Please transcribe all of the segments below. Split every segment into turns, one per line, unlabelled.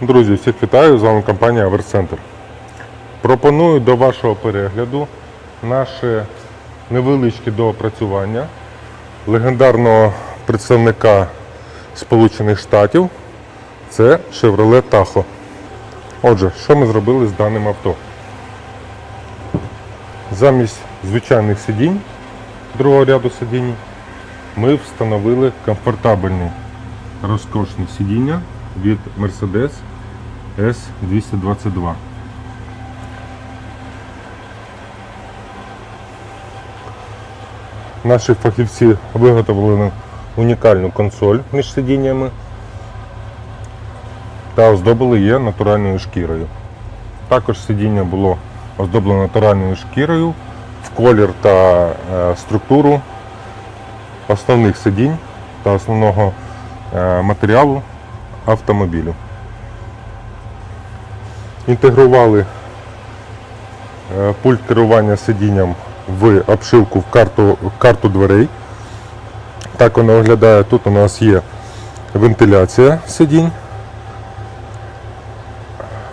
Друзі, всіх вітаю! З вами компанія Аверцентр. Пропоную до вашого перегляду наше невеличке доопрацювання легендарного представника Сполучених Штатів. Це Chevrolet Tahoe. Отже, що ми зробили з даним авто? Замість звичайних сидінь другого ряду сидінь ми встановили комфортабельні розкошні сидіння від Mercedes S222. Наші фахівці виготовили унікальну консоль між сидіннями та оздобили її натуральною шкірою. Також сидіння було оздоблено натуральною шкірою в колір та е, структуру основних сидінь та основного е, матеріалу автомобілю. Інтегрували е, пульт керування сидінням в обшивку в карту, в карту дверей. Так воно виглядає. Тут у нас є вентиляція сидінь,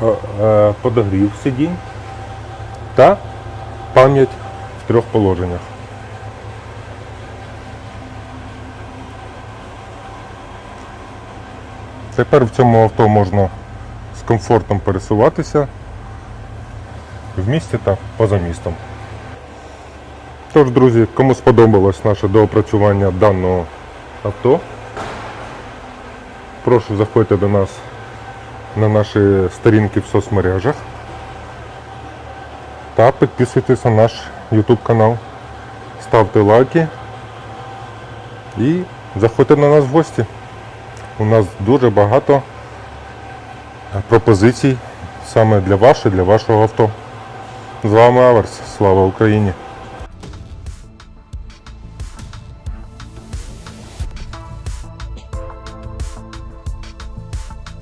е, е, подогрів сидінь та пам'ять в трьох положеннях. Тепер в цьому авто можна з комфортом пересуватися в місті та поза містом. Тож, друзі, кому сподобалось наше доопрацювання даного авто, прошу заходьте до нас на наші сторінки в соцмережах та підписуйтесь на наш YouTube канал, ставте лайки і заходьте на нас в гості. У нас дуже багато пропозицій саме для вас для вашого авто. З вами Аверс. Слава Україні!